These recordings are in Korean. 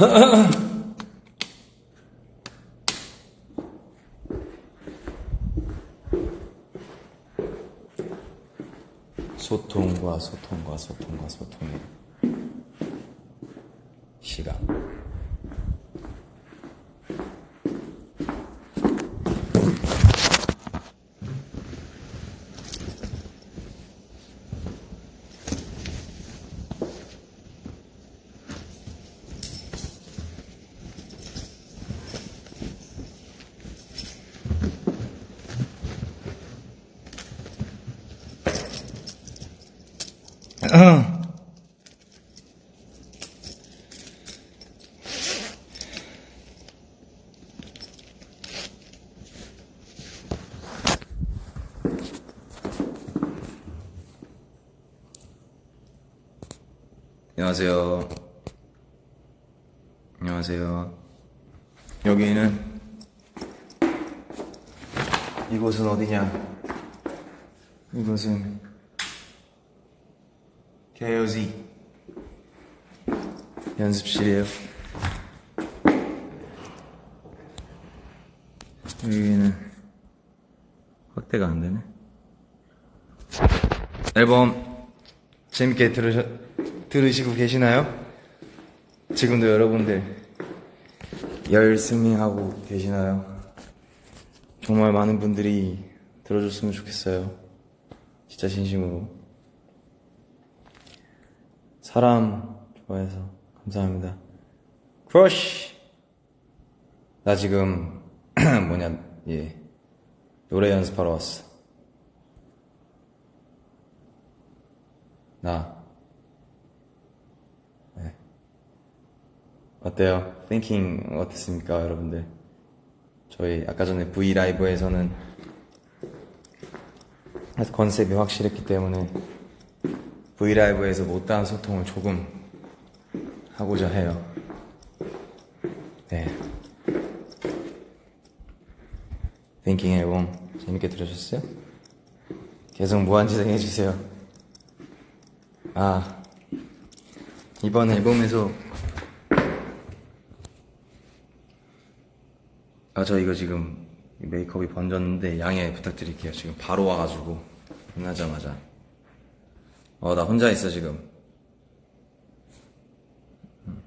소통과 소통과 소통과 소통의 시간. 안녕하세요. 안녕하세요. 여기는 이곳은 어디냐? 이곳은 KOZ 연습실이에요. 여기는 확대가 안 되네. 앨범 재밌게 들으셨, 들으시고 계시나요? 지금도 여러분들 열심히 하고 계시나요? 정말 많은 분들이 들어줬으면 좋겠어요. 진짜 진심으로. 사람 좋아해서 감사합니다. 크러쉬! 나 지금 뭐냐, 예. 노래 연습하러 왔어. 나. 어때요? Thinking 어땠습니까, 여러분들? 저희 아까 전에 V 라이브에서는 컨셉이 확실했기 때문에 V 라이브에서 못다한 소통을 조금 하고자 해요. 네. Thinking 앨범 재밌게 들으셨어요? 계속 무한지성 해주세요. 아, 이번 앨범에서 아, 저 이거 지금 메이크업이 번졌는데 양해 부탁드릴게요. 지금 바로 와가지고 끝나자마자 어, 나 혼자 있어 지금. 음.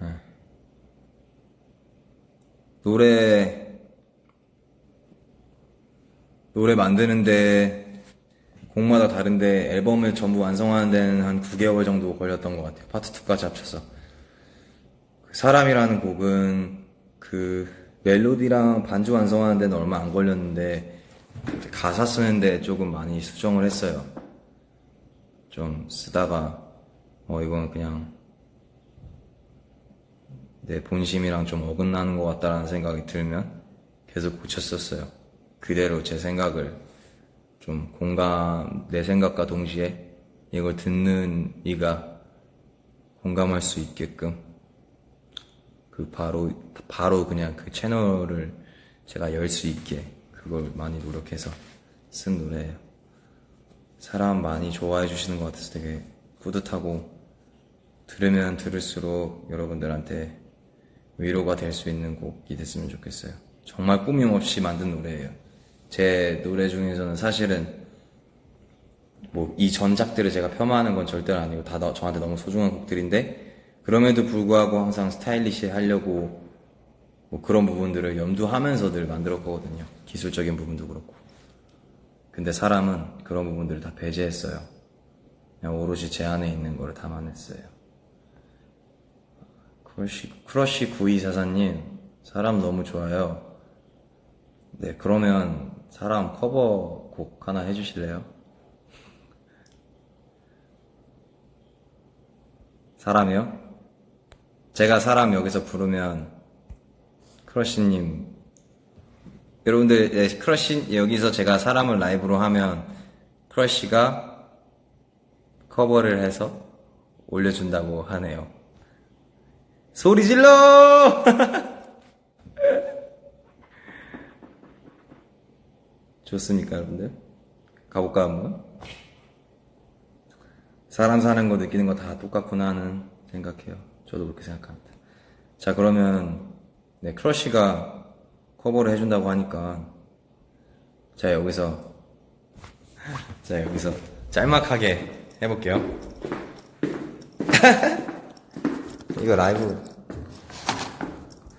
네. 노래 노래 만드는데 곡마다 다른데 앨범을 전부 완성하는 데는 한 9개월 정도 걸렸던 것 같아요. 파트 2까지 합쳐서. 그 사람이라는 곡은 그 멜로디랑 반주 완성하는 데는 얼마 안 걸렸는데 가사 쓰는데 조금 많이 수정을 했어요. 좀 쓰다가 어 이건 그냥 내 본심이랑 좀 어긋나는 것 같다라는 생각이 들면 계속 고쳤었어요. 그대로 제 생각을 좀 공감, 내 생각과 동시에 이걸 듣는 이가 공감할 수 있게끔 그 바로, 바로 그냥 그 채널을 제가 열 수 있게 그걸 많이 노력해서 쓴 노래예요. 사람 많이 좋아해 주시는 것 같아서 되게 뿌듯하고 들으면 들을수록 여러분들한테 위로가 될 수 있는 곡이 됐으면 좋겠어요. 정말 꾸밈 없이 만든 노래예요. 제 노래 중에서는 사실은 뭐 이 전작들을 제가 폄하하는 건 절대로 아니고 다 너- 저한테 너무 소중한 곡들인데 그럼에도 불구하고 항상 스타일리시 하려고 뭐 그런 부분들을 염두하면서 늘 만들었거든요. 기술적인 부분도 그렇고. 근데 사람은 그런 부분들을 다 배제했어요. 그냥 오롯이 제 안에 있는 거를 담아냈어요. 크러쉬, 크러쉬 9244님, 사람 너무 좋아요. 네, 그러면 사람 커버 곡 하나 해주실래요? 사람이요? 제가 사람 여기서 부르면 크러쉬님 여러분들 예, 크러쉬 여기서 제가 사람을 라이브로 하면 크러쉬가 커버를 해서 올려준다고 하네요. 소리 질러! 좋습니까, 여러분들? 가볼까, 한번? 사람 사는 거 느끼는 거 다 똑같구나 하는 생각해요. 저도 그렇게 생각합니다. 자, 그러면, 네, 크러쉬가 커버를 해준다고 하니까, 자, 여기서, 자, 여기서 짤막하게 해볼게요. 이거 라이브,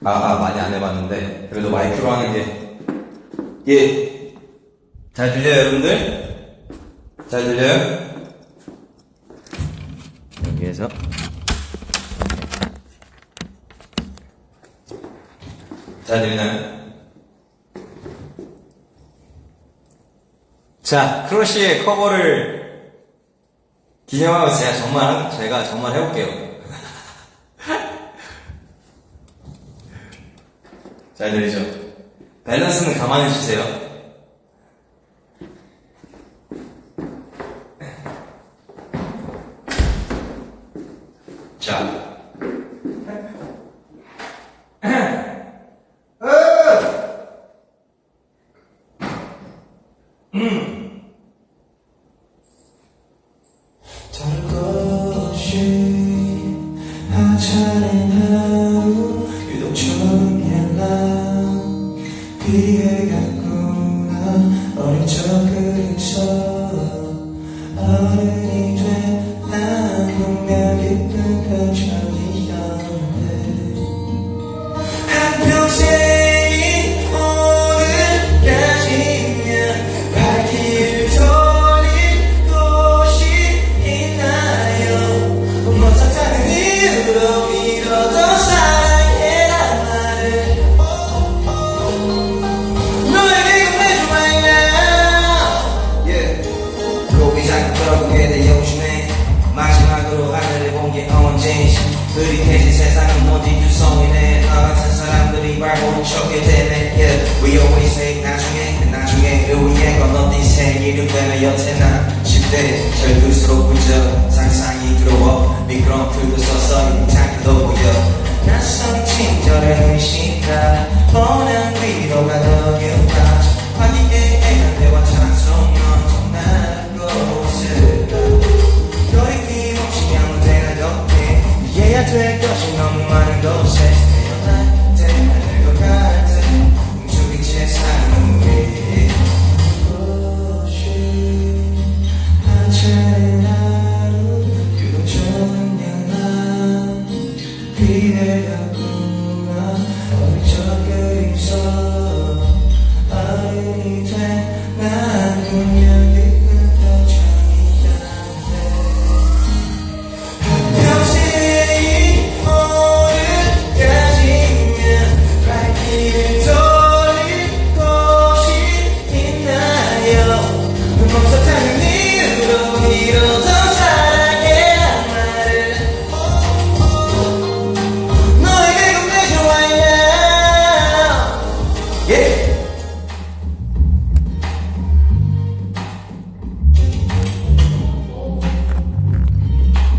아, 아, 많이 안 해봤는데, 그래도 마이크로 하는 게, 예. 잘 들려요, 여러분들? 잘 들려요? 잘 들리나요? 자, 크로시의 커버를 기념하고 제가 정말, 제가 정말 해볼게요. 잘 들리죠? 밸런스는 감안해 주세요. 자. 다른 것 없이 하찮은 하루 유독 청량한 비에 갔구나. 어린 적 그리쳐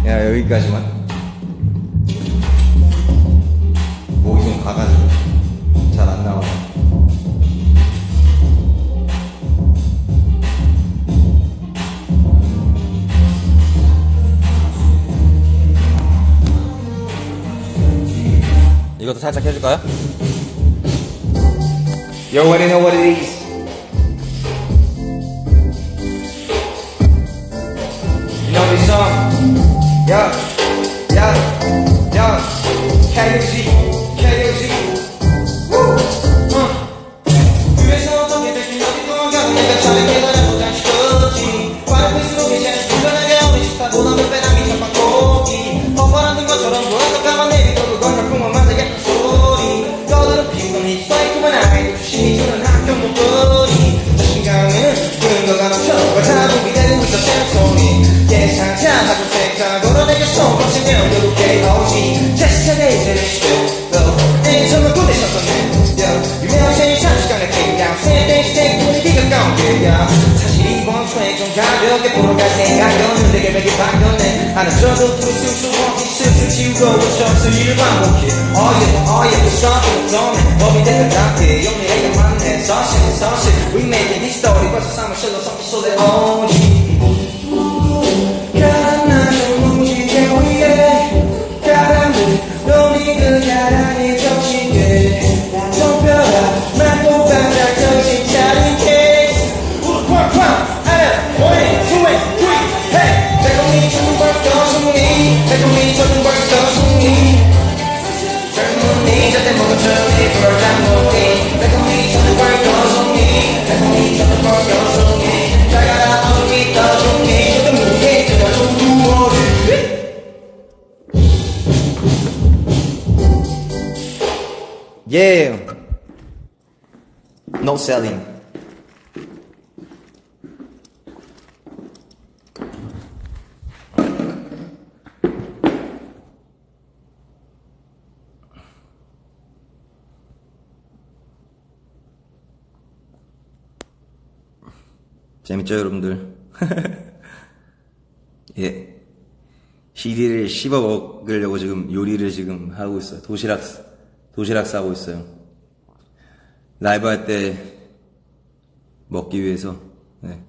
야, 여기까지만. 목이 좀 가가지고. 잘 안 나오네. 이것도 살짝 해줄까요? You already know what it is. Yeah, yeah, yeah. KOG, KOG. Woo! Uh. 위에서 어떻게 되긴 어디도 가고 내가 계산하고 다시 걷지 빠른 페이스로 이제 불편하게 하고 싶다고 나면 빼랑이 잡아 고기 뻔뻔한 것처럼 돌아서 가 초에 좀 가볍게 보러 갈 생각이었는데 계획이 바뀌었네. 하나 저도 툭툭툭 먹기 슬슬 치우고 오셔서 일을 반복해. 어예도 어예도 something don't 법이 될것 같아 용리가 맞네 사실 사실 We making history 벌써 사무실로 성기 쏟아 오지 Yeah. No selling. 재밌죠, 여러분들? 예. CD를 씹어 먹으려고 지금 요리를 지금 하고 있어요. 도시락, 도시락 싸고 있어요. 라이브 할 때 먹기 위해서, 네.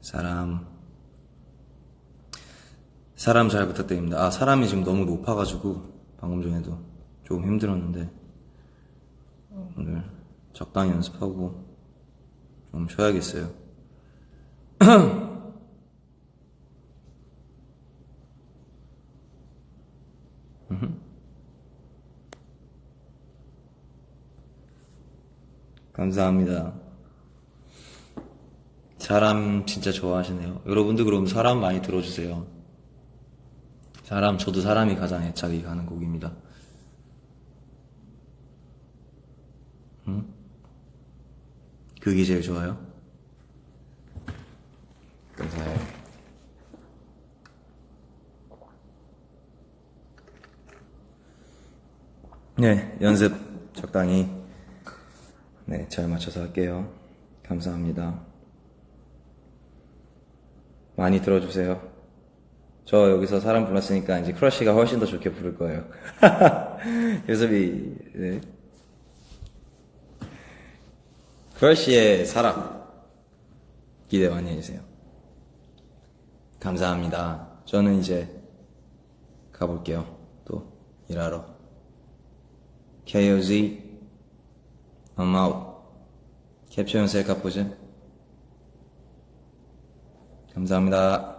사람, 사람 잘 부탁드립니다. 아, 사람이 지금 너무 높아가지고, 방금 전에도 조금 힘들었는데, 오늘 적당히 연습하고, 좀 쉬어야겠어요. 감사합니다. 사람 진짜 좋아하시네요. 여러분들 그럼 사람 많이 들어주세요. 사람, 저도 사람이 가장 애착이 가는 곡입니다. 응? 그게 제일 좋아요? 감사해요. 네, 연습 적당히 네, 잘 맞춰서 할게요. 감사합니다. 많이 들어주세요. 저 여기서 사람 불렀으니까 이제 크러쉬가 훨씬 더 좋게 부를 거예요. 요섭이, 네. 크러쉬의 사랑 기대 많이 해주세요. 감사합니다. 저는 이제 가볼게요. 또 일하러. KOZ I'm out. 캡처 연셀 카포즈. 감사합니다.